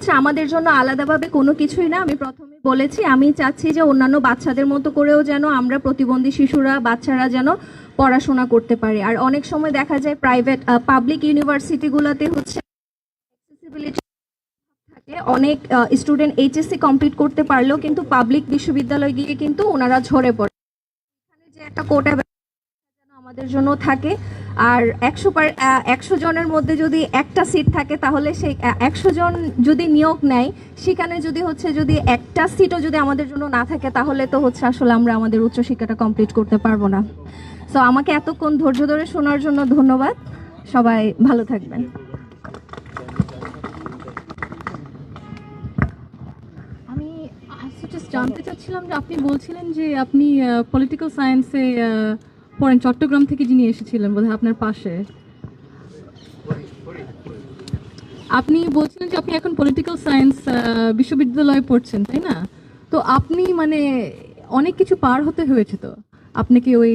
হচ্ছে আমাদের জন্য আলাদাভাবে কোনো কিছুই না। আমি প্রথমে বলেছি, আমি চাচ্ছি যে অন্যান্য বাচ্চাদের মতো করেও যেন আমরা প্রতিবন্ধী শিশুরা, বাচ্চারা যেন পড়াশোনা করতে পারে। আর অনেক সময় দেখা যায় প্রাইভেট পাবলিক ইউনিভার্সিটিগুলোতে হচ্ছে অনেক স্টুডেন্ট এইচএসসি কমপ্লিট করতে পারলেও কিন্তু পাবলিক বিশ্ববিদ্যালয় গিয়ে কিন্তু ওনারা ঝরে পড়ে। যে একটা কোটা আমাদের জন্য থাকে। আর একশো পার একশো জনের মধ্যে যদি একটা সিট থাকে, তাহলে সেই একশো জন যদি নিয়োগ নেয়, সেখানে যদি হচ্ছে যদি একটা সিটও যদি আমাদের জন্য না থাকে, তাহলে তো হচ্ছে আসলে আমরা আমাদের উচ্চশিক্ষাটা কমপ্লিট করতে পারব না। সো আমাকে এতক্ষণ ধৈর্য ধরে শোনার জন্য ধন্যবাদ। সবাই ভালো থাকবেন। আমি জানতে চাচ্ছিলাম যে আপনি বলছিলেন যে আপনি পলিটিক্যাল সায়েন্সে পড়েন, চট্টগ্রাম থেকে যিনি এসেছিলেন বোধহয় আপনার পাশে। আপনি বলছিলেন যে আপনি এখন পলিটিক্যাল সায়েন্স বিশ্ববিদ্যালয়ে পড়ছেন, তাই না? তো আপনি মানে অনেক কিছু পার হতে হয়েছে তো আপনাকে ওই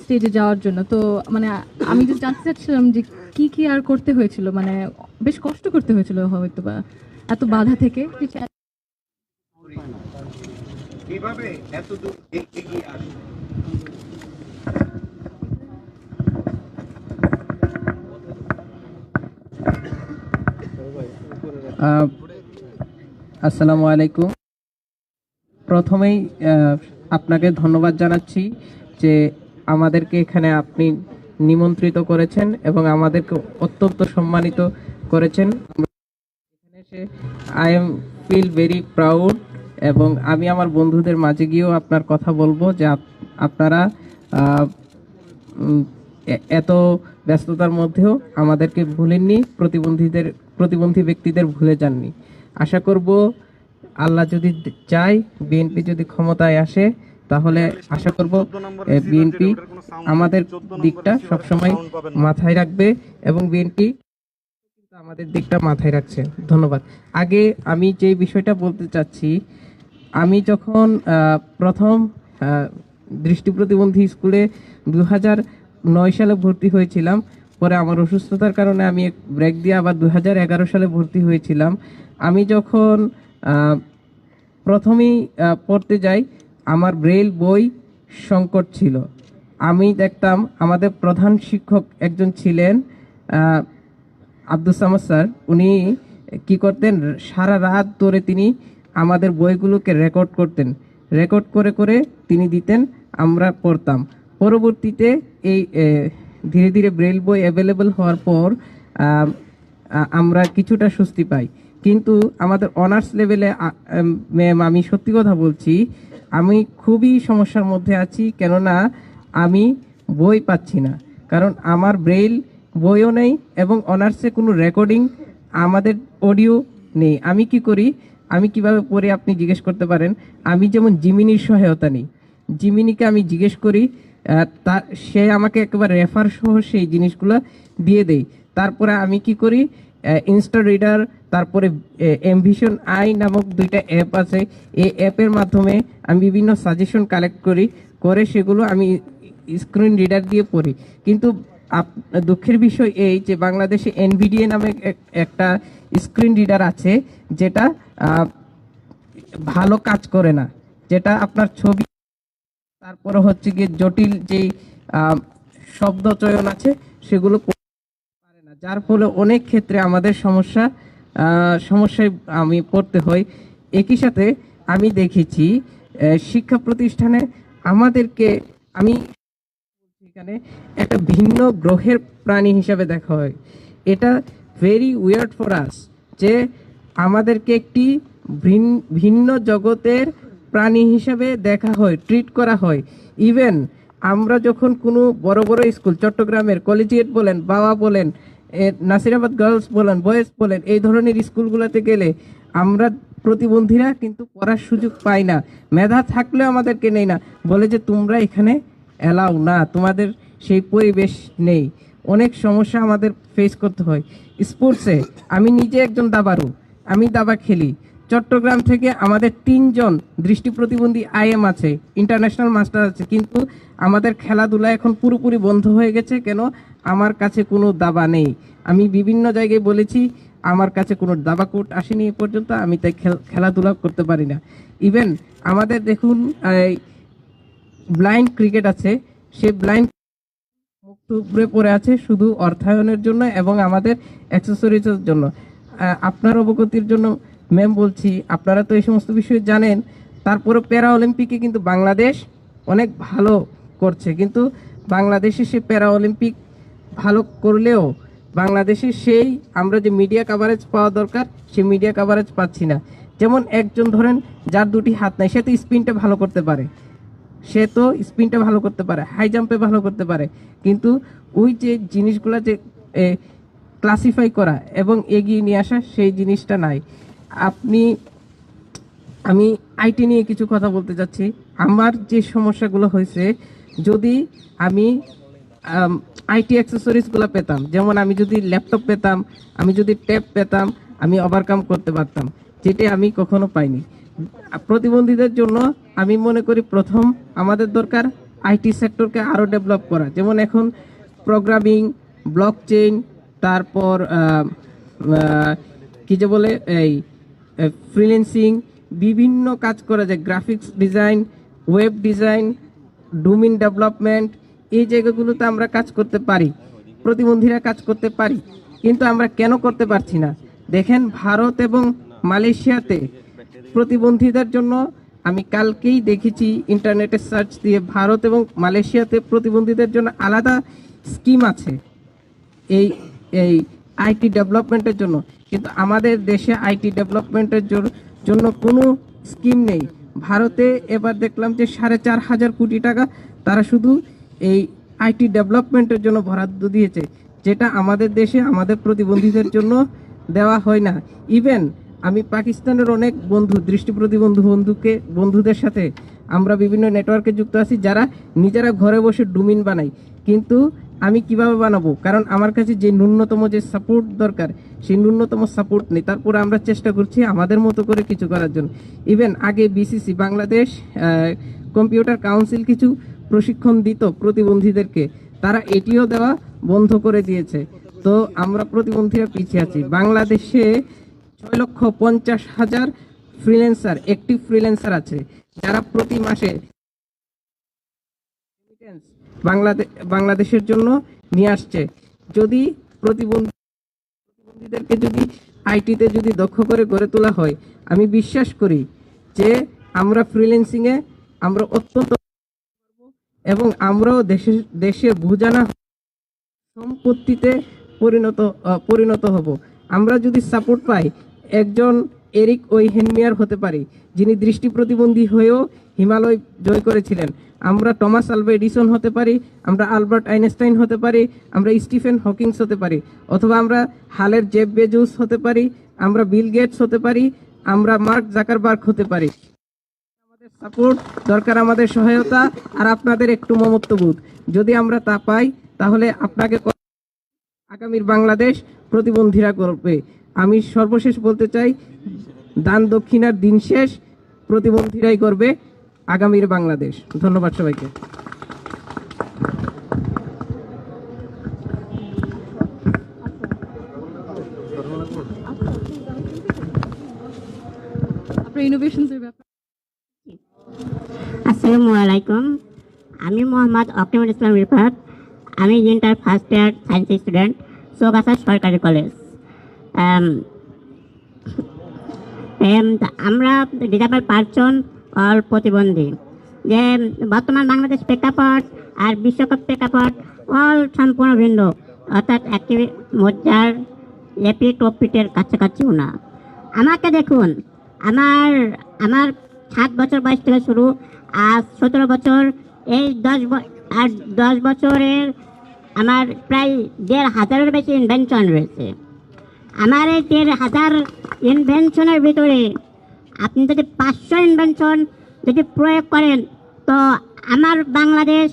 স্টেজে যাওয়ার জন্য। তো মানে আমি just জানতে চাচ্ছিলাম যে কি কি আর করতে হয়েছিল? মানে বেশ কষ্ট করতে হয়েছিল হয়তো বা এত বাধা থেকে। কীভাবে এত দূর এগিয়ে আসবে আসসালামু আলাইকুম। প্রথমেই আপনাকে ধন্যবাদ জানাচ্ছি যে আমাদেরকে এখানে আপনি নিমন্ত্রিত করেছেন এবং আমাদেরকে অত্যন্ত সম্মানিত করেছেন। I am feel very proud এবং আমি আমার বন্ধুদের মাঝে গিয়েও আপনার কথা বলব যে আপ- আপনারা এত ব্যস্ততার মধ্যেও আমাদেরকে ভুলেননি প্রতিবন্ধীদের প্রতিবন্ধী ব্যক্তিদের ভুলে যাননি। আশা করব আল্লাহ যদি চায় বিএনপি যদি ক্ষমতায় আসে তাহলে আশা করব বিএনপি আমাদের দিকটা সবসময় মাথায় রাখবে এবং বিএনপি আমাদের দিকটা মাথায় রাখছে। ধন্যবাদ। আগে আমি যে বিষয়টা বলতে চাচ্ছি আমি যখন আহ, প্রথম দৃষ্টি প্রতিবন্ধী স্কুলে দু হাজার নয় সালে ভর্তি হয়েছিলাম। পরে আমার অসুস্থতার কারণে আমি ব্রেক দিয়ে আবার দু হাজার এগারো সালে ভর্তি হয়েছিলাম। আমি যখন প্রথমেই পড়তে যাই, আমার ব্রেল বই সংকট ছিল। আমি দেখতাম আমাদের প্রধান শিক্ষক একজন ছিলেন আব্দুল সামাদ স্যার। উনি কি করতেন, সারা রাত ধরে তিনি আমাদের বইগুলোকে রেকর্ড করতেন। রেকর্ড করে করে তিনি দিতেন, আমরা পড়তাম। পরবর্তীতে এই ধীরে ধীরে ব্রেল বই অ্যাভেলেবল হওয়ার পর আমরা কিছুটা স্বস্তি পাই। কিন্তু আমাদের অনার্স লেভেলে ম্যাম আমি সত্যি কথা বলছি, আমি খুবই সমস্যার মধ্যে আছি, কেননা আমি বই পাচ্ছি না। কারণ আমার ব্রেইল বইও নেই এবং অনার্সে কোনো রেকর্ডিং আমাদের অডিও নেই। আমি কি করি? আমি কীভাবে পড়ে আপনি জিজ্ঞেস করতে পারেন? আমি যেমন জিমিনির সহায়তা নিই। জিমিনিকে আমি জিজ্ঞেস করি তা, সে আমাকে একেবারে রেফার সহ সেই জিনিসগুলো দিয়ে দেই তারপরে আমি কি করি? ইনস্টা রিডার তারপরে এমভিশন আই নামক দুইটা অ্যাপ আছে। এই অ্যাপের মাধ্যমে আমি বিভিন্ন সাজেশন কালেক্ট করি, করে সেগুলো আমি স্ক্রিন রিডার দিয়ে পড়ি। কিন্তু দুঃখের বিষয় এই যে বাংলাদেশে এনভিডিএ নামে এক- একটা স্ক্রিন রিডার আছে, যেটা ভালো কাজ করে না, যেটা আপনার ছবি তারপরে হচ্ছে গিয়ে জটিল যেই শব্দ চয়ন আছে, সেগুলো পারে না। যার ফলে অনেক ক্ষেত্রে আমাদের সমস্যা সমস্যায় আমি পড়তে হয় একই সাথে আমি দেখেছি শিক্ষা প্রতিষ্ঠানে আমাদেরকে, আমি এখানে একটা ভিন্ন গ্রহের প্রাণী হিসাবে দেখা হয়। এটা ভেরি উইয়ার্ড ফর আস যে আমাদেরকে একটি ভিন- ভিন্ন জগতের প্রাণী হিসাবে দেখা হয় ট্রিট করা হয়। ইভেন আমরা যখন কোনো বড় বড় স্কুল, চট্টগ্রামের কলেজিয়েট বলেন, বাবা বলেন নাসিরাবাদ গার্লস বলেন বয়েজ বলেন, এই ধরনের স্কুলগুলোতে গেলে আমরা প্রতিবন্ধীরা কিন্তু পড়ার সুযোগ পাই না। মেধা থাকলেও আমাদেরকে নেই না। বলে যে, তোমরা এখানে অ্যালাউ না, তোমাদের সেই পরিবেশ নেই। অনেক সমস্যা আমাদের ফেস করতে হয়। স্পোর্টসে আমি নিজে একজন দাবারু আমি দাবা খেলি। চট্টগ্রাম থেকে আমাদের তিনজন দৃষ্টি প্রতিবন্ধী আইএম আছে ইন্টারন্যাশনাল মাস্টার আছে, কিন্তু আমাদের খেলাধুলা এখন পুরোপুরি বন্ধ হয়ে গেছে। কেন? আমার কাছে কোনো দাবা নেই। আমি বিভিন্ন জায়গায় বলেছি, আমার কাছে কোনো দাবা কোর্ট আসেনি এ পর্যন্ত, আমি তাই খেল- খেলাধুলা করতে পারি না। ইভেন আমাদের দেখুন ব্লাইন্ড ক্রিকেট আছে, সে ব্লাইন্ড মুক্ত উপরে পড়ে আছে শুধু অর্থায়নের জন্য এবং আমাদের অ্যাক্সেসরিজের জন্য। আপনার অবগতির জন্য ম্যাম বলছি, আপনারা তো এই সমস্ত বিষয়ে জানেন তারপরে প্যারা অলিম্পিকে কিন্তু বাংলাদেশ অনেক ভালো করছে। কিন্তু বাংলাদেশে সে প্যারা অলিম্পিক ভালো করলেও বাংলাদেশে সেই আমরা যে মিডিয়া কাভারেজ পাওয়া দরকার সেই মিডিয়া কাভারেজ পাচ্ছি না। যেমন একজন ধরেন, যার দুটি হাত নাই, সে তো স্পিনটা ভালো করতে পারে। সে তো স্পিনটা ভালো করতে পারে হাই জাম্পে ভালো করতে পারে। কিন্তু ওই যে জিনিসগুলো যে ক্লাসিফাই করা এবং এগিয়ে নিয়ে আসা, সেই জিনিসটা নাই। আপনি আমি আইটি নিয়ে কিছু কথা বলতে চাচ্ছি আমার যে সমস্যাগুলো হয়েছে যদি আমি আইটি অ্যাক্সেসরিজগুলো পেতাম যেমন আমি যদি ল্যাপটপ পেতাম আমি যদি ট্যাব পেতাম আমি ওভারকাম করতে পারতাম যেটি আমি কখনো পাইনি। প্রতিবন্ধীদের জন্য আমি মনে করি প্রথম আমাদের দরকার আইটি সেক্টরকে আরও ডেভেলপ করা। যেমন এখন প্রোগ্রামিং ব্লক চেইন তারপর আহ, যে বলে এই ফ্রিল্যান্সিং বিভিন্ন কাজ করা যায়। Graphics design web design domain development এই জায়গাগুলোতে আমরা কাজ করতে পারি, প্রতিবন্ধীরা কাজ করতে পারি, কিন্তু আমরা কেন করতে পারছি না? দেখেন, ভারত এবং মালয়েশিয়াতে প্রতিবন্ধীদের জন্য আমি কালকেই দেখেছি ইন্টারনেটে সার্চ দিয়ে ভারত এবং মালয়েশিয়াতে প্রতিবন্ধীদের জন্য আলাদা স্কিম আছে। এই এই আইটি ডেভেলপমেন্টের জন্য। কিন্তু আমাদের দেশে আইটি ডেভেলপমেন্টের জন্য- কোনো স্কিম নেই। ভারতে এবার দেখলাম যে সাড়ে চার হাজার কোটি টাকা তারা শুধু এই আইটি ডেভেলপমেন্টের জন্য বরাদ্দ দিয়েছে, যেটা আমাদের দেশে আমাদের প্রতিবন্ধীদের জন্য দেওয়া হয় না। ইভেন আমি পাকিস্তানের অনেক বন্ধু, দৃষ্টি প্রতিবন্ধু বন্ধুকে, বন্ধুদের সাথে আমরা বিভিন্ন নেটওয়ার্কে যুক্ত আছি, যারা নিজেরা ঘরে বসে ডুমিন বানাই কিন্তু আমি কীভাবে বানাবো? কারণ আমার কাছে যে ন্যূনতম যে সাপোর্ট দরকার, সেই ন্যূনতম সাপোর্ট নেই। তারপরে আমরা চেষ্টা করছি আমাদের মতো করে কিছু করার জন্য। ইভেন আগে বিসিসি বাংলাদেশ কম্পিউটার কাউন্সিল কিছু প্রশিক্ষণ দিত প্রতিবন্ধীদেরকে। তারা এটিও দেওয়া বন্ধ করে দিয়েছে। তো আমরা প্রতিবন্ধীরা পিছিয়ে আছি। বাংলাদেশে ছয় লক্ষ পঞ্চাশ হাজার ফ্রিল্যান্সার একটি ফ্রিল্যান্সার আছে। যারা প্রতি মাসে বাংলাদেশ বাংলাদেশের জন্য নিয়ে আসছে। যদি প্রতিবন্ধী, প্রতিবন্ধীদেরকে যদি আইটিতে যদি দক্ষ করে গড়ে তোলা হয়, আমি বিশ্বাস করি যে আমরা ফ্রিল্যান্সিংয়ে আমরা অত্যন্ত এবং আমরাও দেশে দেশে বুঝানা সম্পত্তিতে পরিণত পরিণত হব। আমরা যদি সাপোর্ট পাই, একজন এরিক ওই হেনমিয়ার হতে পারি, যিনি দৃষ্টি প্রতিবন্ধী হয়েও হিমালয় জয় করেছিলেন। আমরা টমাস আলভা এডিসন হতে পারি, আমরা আলবার্ট আইনস্টাইন হতে পারি, আমরা স্টিফেন হকিংস হতে পারি, অথবা আমরা হালের জেব বেজুস হতে পারি, আমরা বিল গেটস হতে পারি, আমরা মার্ক জাকারবার্গ হতে পারি। আমাদের সাপোর্ট, দরকার আমাদের সহায়তা, আর আপনাদের একটু মমত্ববোধ। যদি আমরা তা পাই, তাহলে আপনাকে আগামীর বাংলাদেশ প্রতিবন্ধীরা করবে। আমি সর্বশেষ বলতে চাই, দান দক্ষিণার দিন শেষ, প্রতিবন্ধীরাই করবে। আগামীর বাংলাদেশ। ধন্যবাদ সবাইকে। আসসালামু আলাইকুম। আমি মোহাম্মদ অক্টোবর ইসলাম রিফাত। আমি inter first year science student Chaugachha সরকারি কলেজ। আমরা ডিজাবেল পার্সন অল প্রতিবন্ধী। যে বর্তমান বাংলাদেশ প্রেক্ষাপট আর বিশ্বকাপ প্রেক্ষাপট অল সম্পূর্ণ ভিন্ন। অর্থাৎ একটি মজ্জার এপি টপিটের কাছাকাছিও না আমাকে দেখুন, আমার আমার সাত বছর বয়স থেকে শুরু আর সতেরো বছর, এই দশ আর দশ বছরের আমার প্রায় দেড় হাজারের বেশি ইনভেনশন রয়েছে। আমার এই দেড় হাজার ইনভেনশনের ভিতরে আপনি যদি পাঁচশো ইনভেনশন যদি প্রয়োগ করেন, তো আমার বাংলাদেশ,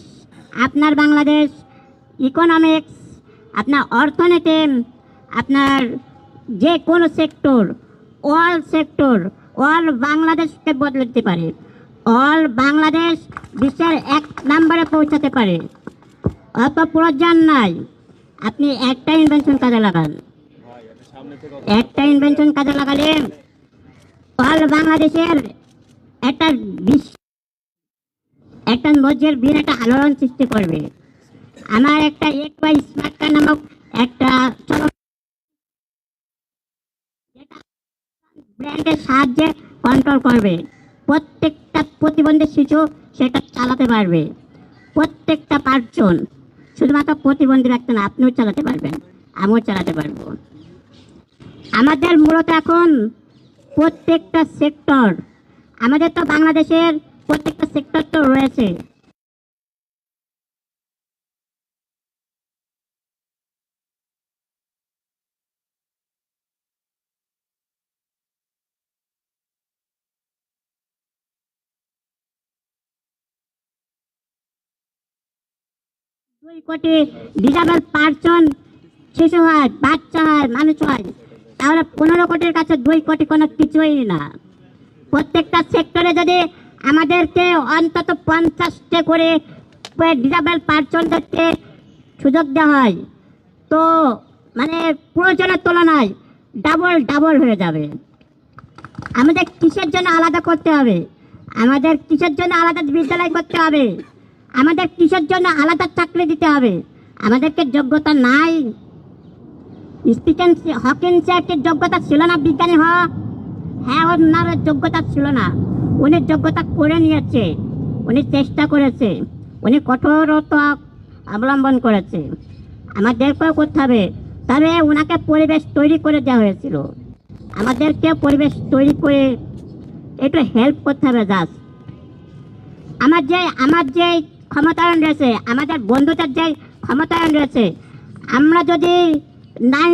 আপনার বাংলাদেশ ইকোনমিক্স আপনার অর্থনীতি, আপনার যে কোনো সেক্টর অল সেক্টর অল বাংলাদেশকে বদলে দিতে পারে। অল বাংলাদেশ বিশ্বের এক নম্বরে পৌঁছাতে পারে। অত প্রয়োজন নাই। আপনি একটা ইনভেনশন কাজে লাগান। একটা ইনভেনশন কাজে লাগালে অল বাংলাদেশের একটা বিশ্ব একটা মধ্যের বিন একটা আলোড়ন সৃষ্টি করবে। আমার একটা এক বাই স্মার্ট কার্ড নামক একটা ব্র্যান্ডের সাহায্যে কন্ট্রোল করবে। প্রত্যেকটা প্রতিবন্ধী শিশু সেটা চালাতে পারবে। প্রত্যেকটা পার্সন শুধুমাত্র প্রতিবন্ধী ব্যক্তি না, আপনিও চালাতে পারবেন, আমিও চালাতে পারব। আমাদের মূলত এখন প্রত্যেকটা সেক্টর, আমাদের তো বাংলাদেশের প্রত্যেকটা সেক্টর তো রয়েছে। দুই কোটি ডিজাবেল পার্সন শিশু হয় বাচ্চা হয়, মানুষ হয়। তাহলে পনেরো কোটির কাছে দুই কোটি কোনো কিছুই না। প্রত্যেকটা সেক্টরে যদি আমাদেরকে অন্তত পঞ্চাশটা করে ডিজাবেল পার্সনদেরকে সুযোগ দেওয়া হয়, তো মানে প্রয়োজনের তুলনায় ডাবল ডাবল হয়ে যাবে। আমাদের কিসের জন্য আলাদা করতে হবে? আমাদের কিসের জন্য আলাদা বিদ্যালয় করতে হবে? আমাদের কিসের জন্য আলাদা চাকরি দিতে হবে? আমাদেরকে যোগ্যতা নাই? স্পিকেন হকিন্সের যোগ্যতা ছিল না, বিজ্ঞানী হওয়া হ্যাঁ ওনার যোগ্যতা ছিল না। উনি যোগ্যতা করে নিয়েছে, উনি চেষ্টা করেছে, উনি কঠোরতা অবলম্বন করেছে। আমাদেরকেও করতে হবে। তবে ওনাকে পরিবেশ তৈরি করে দেওয়া হয়েছিল। আমাদেরকে পরিবেশ তৈরি করে একটু হেল্প করতে হবে জাস্ট আমার যে আমার যে ক্ষমতায়ন রয়েছে, আমাদের বন্ধুদের যে ক্ষমতায়ন রয়েছে, আমরা যদি নাইন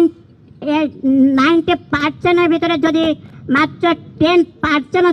নাইনটি পার্সেন্টের ভিতরে যদি মাত্র টেন পার্সেন্ট